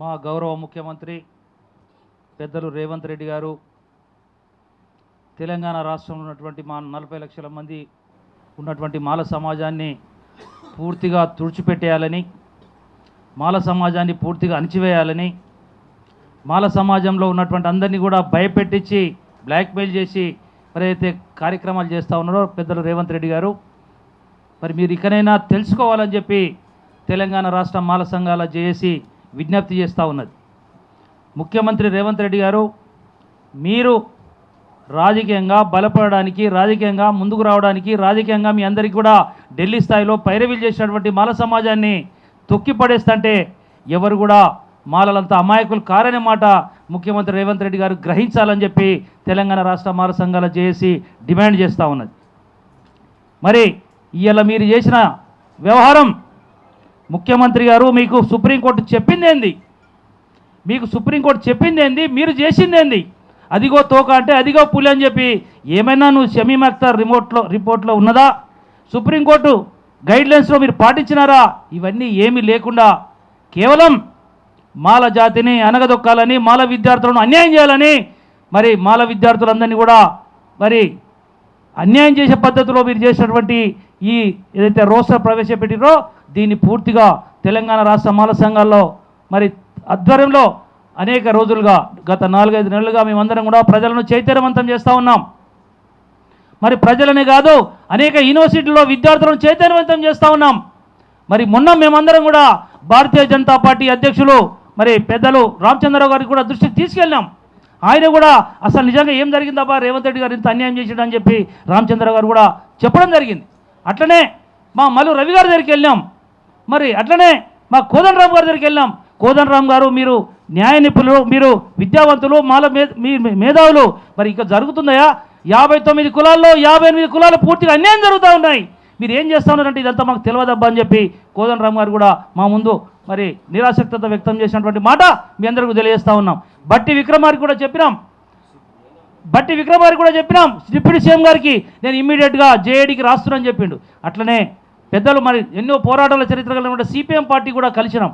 మా గౌరవ ముఖ్యమంత్రి పెద్దలు రేవంత్ రెడ్డి గారు తెలంగాణ రాష్ట్రంలో ఉన్నటువంటి మా నలభై లక్షల మంది ఉన్నటువంటి మాల సమాజాన్ని పూర్తిగా తుడిచిపెట్టేయాలని మాల సమాజాన్ని పూర్తిగా అణిచివేయాలని మాల సమాజంలో ఉన్నటువంటి అందరినీ కూడా భయపెట్టించి బ్లాక్మెయిల్ చేసి మరి అయితే కార్యక్రమాలు చేస్తూ ఉన్నారో పెద్దలు రేవంత్ రెడ్డి గారు మరి మీరు ఇకనైనా తెలుసుకోవాలని చెప్పి తెలంగాణ రాష్ట్ర మాల సంఘాల జేఏసీ విజ్ఞప్తి చేస్తూ ఉన్నది. ముఖ్యమంత్రి రేవంత్ రెడ్డి గారు మీరు రాజకీయంగా బలపడడానికి రాజకీయంగా ముందుకు రావడానికి రాజకీయంగా మీ అందరికీ కూడా ఢిల్లీ స్థాయిలో పైరవీలు చేసినటువంటి మాల సమాజాన్ని తొక్కిపడేస్తంటే ఎవరు కూడా మాలలంతా అమాయకులు కారనే మాట ముఖ్యమంత్రి రేవంత్ రెడ్డి గారు గ్రహించాలని చెప్పి తెలంగాణ రాష్ట్ర మాల సంఘాల జేఏసీ డిమాండ్ చేస్తూ ఉన్నది. మరి ఇవాళ మీరు చేసిన వ్యవహారం ముఖ్యమంత్రి గారు మీకు సుప్రీంకోర్టు చెప్పింది ఏంది మీకు సుప్రీంకోర్టు చెప్పింది ఏంది మీరు చేసింది ఏంది అదిగో తోక అంటే అదిగో పులి అని చెప్పి ఏమైనా నువ్వు షమీమ్ అఖ్తర్ రిమోట్లో రిపోర్ట్లో ఉన్నదా? సుప్రీంకోర్టు గైడ్లైన్స్లో మీరు పాటించినారా? ఇవన్నీ ఏమీ లేకుండా కేవలం మాల జాతిని అనగదొక్కాలని మాల విద్యార్థులను అన్యాయం చేయాలని మరి మాల విద్యార్థులందరినీ కూడా మరి అన్యాయం చేసే పద్ధతిలో మీరు చేసినటువంటి ఈ ఏదైతే రోస్టర్ ప్రవేశపెట్టిరో దీన్ని పూర్తిగా తెలంగాణ రాష్ట్ర మాల సంఘాల్లో మరి ఆధ్వర్యంలో అనేక రోజులుగా గత నాలుగైదు నెలలుగా మేమందరం కూడా ప్రజలను చైతన్యవంతం చేస్తూ ఉన్నాం. మరి ప్రజలనే కాదు అనేక యూనివర్సిటీల్లో విద్యార్థులను చైతన్యవంతం చేస్తూ ఉన్నాం. మరి మొన్న మేమందరం కూడా భారతీయ జనతా పార్టీ అధ్యక్షులు మరి పెద్దలు రామచంద్రరావు గారికి కూడా దృష్టికి తీసుకెళ్ళాం ఆయన కూడా అసలు నిజంగా ఏం జరిగిందబ్బా రేవంత్ రెడ్డి గారు ఇంత అన్యాయం చేసాడు అని చెప్పి రామచంద్రరావు గారు కూడా చెప్పడం జరిగింది. అట్లనే మా మలు రవి గారి దగ్గరికి వెళ్ళాం మరి అట్లనే మా కోదండరామ్ గారి దగ్గరికి వెళ్ళాం. కోదండరామ్ గారు మీరు న్యాయ నిపుణులు మీరు విద్యావంతులు మాల మే మీ మేధావులు. మరి ఇక జరుగుతుందయా యాభై తొమ్మిది కులాల్లో యాభై ఎనిమిది కులాలు పూర్తిగా అన్యాయం జరుగుతూ ఉన్నాయి. మీరు ఏం చేస్తా ఉన్నారంటే ఇదంతా మాకు తెలియదబ్బా అని చెప్పి కోదండరామ్ గారు కూడా మా ముందు మరి నిరాసక్తత వ్యక్తం చేసినటువంటి మాట మీ అందరికీ తెలియజేస్తా ఉన్నాం. బట్టి విక్రమార్కి కూడా చెప్పినాం. బట్టి విక్రమార్కి కూడా చెప్పినాం. డిప్యూటీ సీఎం గారికి నేను ఇమ్మీడియట్గా జేఏడీకి రాస్తున్నానని చెప్పిండు. అట్లనే పెద్దలు మరి ఎన్నో పోరాటాల చరిత్ర కలిగిన సిపిఎం పార్టీ కూడా కలిసినాం.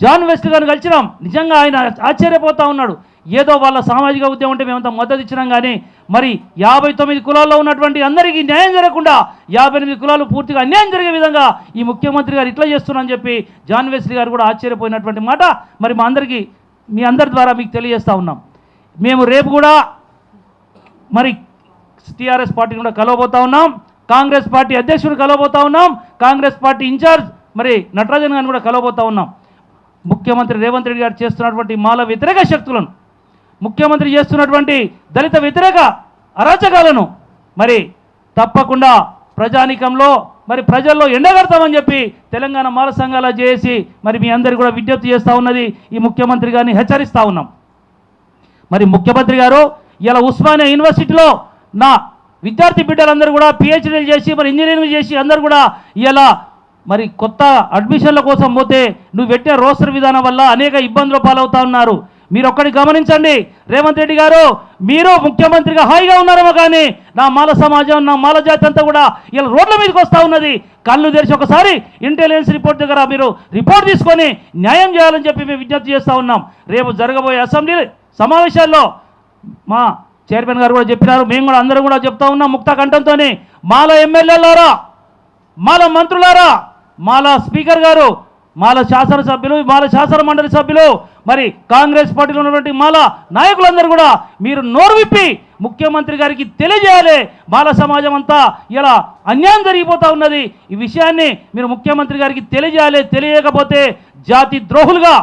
జాన్ వెస్ట్ గారిని కలిసినాం. నిజంగా ఆయన ఆశ్చర్యపోతూ ఉన్నాడు. ఏదో వాళ్ళ సామాజిక ఉద్యమం అంటే మేమంతా మద్దతు ఇచ్చినాం కానీ మరి యాభై తొమ్మిది కులాల్లో ఉన్నటువంటి అందరికీ న్యాయం జరగకుండా యాభై ఎనిమిది కులాలు పూర్తిగా అన్యాయం జరిగే విధంగా ఈ ముఖ్యమంత్రి గారు ఇట్లా చేస్తున్నారని చెప్పి జాన్ వెస్లీ గారు కూడా ఆశ్చర్యపోయినటువంటి మాట మరి మా అందరికీ మీ అందరి ద్వారా మీకు తెలియజేస్తూ ఉన్నాం. మేము రేపు కూడా మరి టీఆర్ఎస్ పార్టీని కూడా కలవబోతా ఉన్నాం. కాంగ్రెస్ పార్టీ అధ్యక్షుడు కలవబోతా ఉన్నాం. కాంగ్రెస్ పార్టీ ఇన్ఛార్జ్ మరి నటరాజన్ గారిని కూడా కలవబోతా ఉన్నాం. ముఖ్యమంత్రి రేవంత్ రెడ్డి గారు చేస్తున్నటువంటి మాల వ్యతిరేక శక్తులను ముఖ్యమంత్రి చేస్తున్నటువంటి దళిత వ్యతిరేక అరాచకాలను మరి తప్పకుండా ప్రజానీకంలో మరి ప్రజల్లో ఎండగడతామని చెప్పి తెలంగాణ మాల సంఘాల చేసి మరి మీ అందరికీ కూడా విజ్ఞప్తి చేస్తూ ఉన్నది. ఈ ముఖ్యమంత్రి గారిని హెచ్చరిస్తూ ఉన్నాం. మరి ముఖ్యమంత్రి గారు ఇలా ఉస్మానియా యూనివర్సిటీలో నా విద్యార్థి బిడ్డలందరూ కూడా పిహెచ్డీలు చేసి మరి ఇంజనీరింగ్ చేసి అందరూ కూడా ఇలా మరి కొత్త అడ్మిషన్ల కోసం పోతే నువ్వు పెట్టిన రోస్టర్ విధానం వల్ల అనేక ఇబ్బందులు పాలవుతా ఉన్నారు. మీరు ఒక్కడి గమనించండి. రేవంత్ రెడ్డి గారు మీరు ముఖ్యమంత్రిగా హాయిగా ఉన్నారేమో కానీ నా మాల సమాజం నా మాల జాతి అంతా కూడా ఇలా రోడ్ల మీదకి వస్తూ ఉన్నది. కళ్ళు తెరిచి ఒకసారి ఇంటెలిజెన్స్ రిపోర్ట్ దగ్గర మీరు రిపోర్ట్ తీసుకొని న్యాయం చేయాలని చెప్పి మేము విజ్ఞప్తి చేస్తూ ఉన్నాం. రేపు జరగబోయే అసెంబ్లీ సమావేశాల్లో మా చైర్మన్ గారు కూడా చెప్పినారు. మేము కూడా అందరూ కూడా చెప్తా ఉన్నాం ముక్త కంఠంతో మాల ఎమ్మెల్యేలారా? మాల మంత్రులారా? మాల స్పీకర్ గారు? మాల శాసనసభ్యులు మాల శాసన మండలి సభ్యులు మరి కాంగ్రెస్ పార్టీలో ఉన్నటువంటి మాల నాయకులందరూ కూడా మీరు నోరు విప్పి ముఖ్యమంత్రి గారికి తెలియజేయాలి. మాల సమాజం అంతా ఇలా అన్యాయం జరిగిపోతూ ఉన్నది. ఈ విషయాన్ని మీరు ముఖ్యమంత్రి గారికి తెలియజేయాలి. తెలియకపోతే జాతి ద్రోహులుగా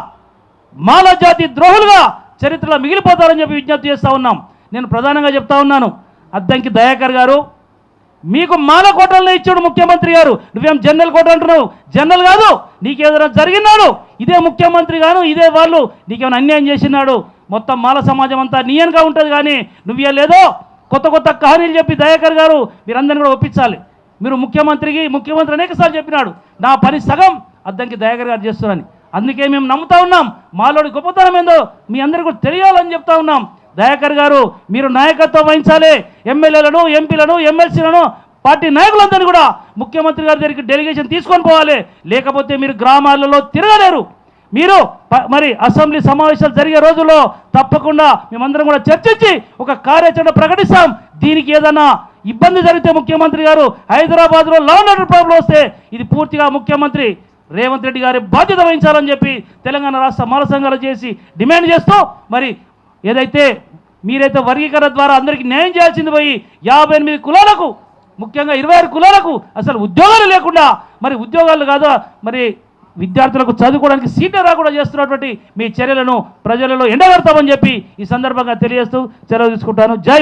మాల జాతి ద్రోహులుగా చరిత్రలో మిగిలిపోతారని చెప్పి విజ్ఞప్తి చేస్తూ ఉన్నాం. నేను ప్రధానంగా చెప్తా ఉన్నాను. అద్దంకి దయాకర్ గారు మీకు మాల కోటల్లో ఇచ్చాడు ముఖ్యమంత్రి గారు. నువ్వేం జనరల్ కోట అంటున్నావు? జనరల్ కాదు నీకేదైనా జరిగినాడు. ఇదే ముఖ్యమంత్రి గాను ఇదే వాళ్ళు నీకేమైనా అన్యాయం చేసినాడు. మొత్తం మాల సమాజం అంతా నియన్గా ఉంటుంది కానీ నువ్వే లేదో కొత్త కొత్త కహానీలు చెప్పి దయాకర్ గారు మీరందరిని కూడా ఒప్పించాలి. మీరు ముఖ్యమంత్రికి ముఖ్యమంత్రి అనేకసార్లు చెప్పినాడు. నా పని సగం అద్దంకి దయాకర్ గారు చేస్తున్నాను అందుకే మేము నమ్ముతా ఉన్నాం. మాలోడి గొప్పతనం ఏందో మీ అందరికీ కూడా తెలియాలని చెప్తా ఉన్నాం. దయాకర్ గారు మీరు నాయకత్వం వహించాలి. ఎమ్మెల్యేలను ఎంపీలను ఎమ్మెల్సీలను పార్టీ నాయకులందరినీ కూడా ముఖ్యమంత్రి గారి దగ్గరికి డెలిగేషన్ తీసుకొని పోవాలి. లేకపోతే మీరు గ్రామాలలో తిరగలేరు. మీరు మరి అసెంబ్లీ సమావేశాలు జరిగే రోజుల్లో తప్పకుండా మేమందరం కూడా చర్చించి ఒక కార్యాచరణ ప్రకటిస్తాం. దీనికి ఏదైనా ఇబ్బంది జరిగితే ముఖ్యమంత్రి గారు హైదరాబాద్లో లవ్ అండ్ ఆర్డర్ ప్రాబ్లం వస్తే ఇది పూర్తిగా ముఖ్యమంత్రి రేవంత్ రెడ్డి గారి బాధ్యత వహించాలని చెప్పి తెలంగాణ రాష్ట్ర మాల సంఘాలు చేసి డిమాండ్ చేస్తూ మరి ఏదైతే మీరైతే వర్గీకరణ ద్వారా అందరికీ న్యాయం చేయాల్సింది పోయి యాభై ఎనిమిది కులాలకు ముఖ్యంగా ఇరవై ఆరు కులాలకు అసలు ఉద్యోగాలు లేకుండా మరి ఉద్యోగాలు కాదు మరి విద్యార్థులకు చదువుకోవడానికి సీట్లు రాకుండా చేస్తున్నటువంటి మీ చర్యలను ప్రజలలో ఎండగడతామని చెప్పి ఈ సందర్భంగా తెలియజేస్తూ చర్య తీసుకుంటాను. జై